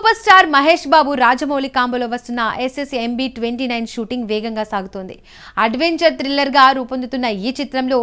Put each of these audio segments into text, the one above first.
Super star Mahesh Babu Rajamouli కాంబోలో వస్తున్న SS MB twenty nine shooting వేగంగా సాగుతోంది. అడ్వెంచర్ థ్రిల్లర్గా రూపొందుతున్న ఈ చిత్రంలో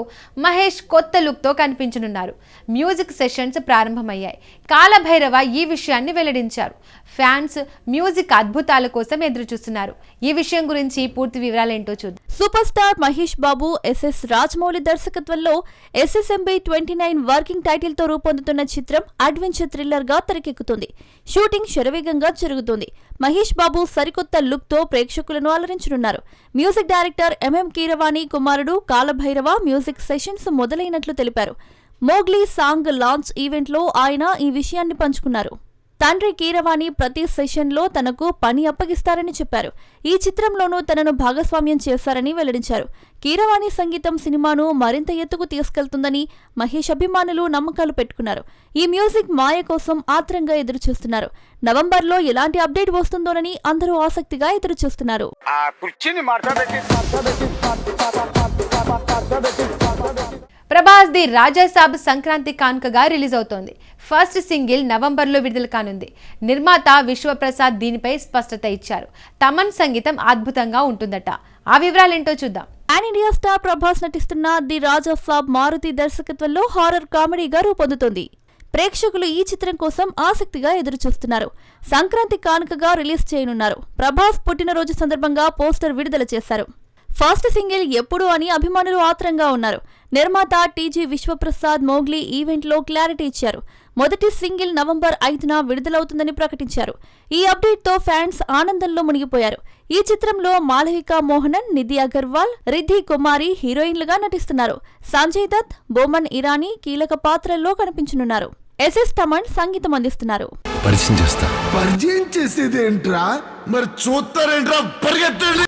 మహేష్ కొత్త లుక్తో కనిపించనున్నారు. మ్యూజిక్ సెషన్స్ ప్రారంభమయ్యాయి. కాలభైరవ ఈ విషయాన్ని వెల్లడించారు. ఫ్యాన్స్ మ్యూజిక్ అద్భుతాల కోసం ఎదురుచూస్తున్నారు. ఈ విషయం గురించి పూర్తి వివరాలేంటో చూద్దాం. Super star Mahesh Babu SS Rajamouli దర్శకత్వంలో ఎస్ఎస్ఎంబై ట్వంటీ నైన్ వర్కింగ్ టైటిల్తో రూపొందుతున్న చిత్రం అడ్వెంచర్ థ్రిల్లర్గా తెరకెక్కుతుంది. షూటింగ్ శరవేగంగా జరుగుతుంది. మహేష్ బాబు సరికొత్త లుక్తో ప్రేక్షకులను అలరించనున్నారు. మ్యూజిక్ డైరెక్టర్ ఎంఎం కీరవాణి కుమారుడు కాలభైరవ మ్యూజిక్ సెషన్స్ మొదలైనట్లు తెలిపారు. మోగ్లీ సాంగ్ లాంచ్ ఈవెంట్లో ఆయన ఈ విషయాన్ని పంచుకున్నారు. తండ్రి కీరవాణి ప్రతి సెషన్లో తనకు పని అప్పగిస్తారని చెప్పారు. ఈ చిత్రంలోనూ తనను భాగస్వామ్యం చేశారని వెల్లడించారు. కీరవాణి సంగీతం సినిమాను మరింత ఎత్తుకు తీసుకెళ్తుందని మహేష్ అభిమానులు నమ్మకాలు పెట్టుకున్నారు. ఈ మ్యూజిక్ మాయ కోసం ఆత్రంగా ఎదురుచూస్తున్నారు. నవంబర్లో ఎలాంటి అప్డేట్ వస్తుందోనని అందరూ ఆసక్తిగా ఎదురుచూస్తున్నారు. ప్రభాస్ ది రాజాసాబ్ సంక్రాంతి కానుకగా రిలీజ్ అవుతోంది. ఫస్ట్ సింగిల్ నవంబర్లో విడుదల కానుంది. నిర్మాత విశ్వప్రసాద్ దీనిపై స్పష్టత ఇచ్చారు. తమన్ సంగీతం అద్భుతంగా ఉంటుందట. ఆ వివరాలేంటో చూద్దాం. పాన్ ఇండియా స్టార్ ప్రభాస్ నటిస్తున్న ది రాజా ఫ్లాబ్ మారుతి దర్శకత్వంలో హారర్ కామెడీగా రూపొందుతుంది. ప్రేక్షకులు ఈ చిత్రం కోసం ఆసక్తిగా ఎదురుచూస్తున్నారు. సంక్రాంతి కానుకగా రిలీజ్ చేయనున్నారు. ప్రభాస్ పుట్టినరోజు సందర్భంగా పోస్టర్ విడుదల చేశారు. ఫస్ట్ సింగిల్ ఎప్పుడు అని అభిమానులు ఆత్రంగా ఉన్నారు. నిర్మాత టీజీ విశ్వప్రసాద్ మోగ్లీ ఈవెంట్లో క్లారిటీ ఇచ్చారు. మొదటి సింగిల్ నవంబర్ ఐదున విడుదలవుతుందని ప్రకటించారు. ఈ అప్డేట్తో ఫ్యాన్స్ ఆనందంలో మునిగిపోయారు. ఈ చిత్రంలో మాళవిక మోహనన్ నిధి అగర్వాల్ రిద్ధి కుమారి హీరోయిన్లుగా నటిస్తున్నారు. సంజయ్ దత్ బోమన్ ఇరానీ కీలక పాత్రల్లో కనిపించనున్నారు. ఎస్ఎస్ తమన్ సంగీతం అందిస్తున్నారు. పరిచయం చేస్తా. పరిచయం చేసేది ఏంట్రా మరి చూస్తారేంట్రా? పరిగెత్తండి!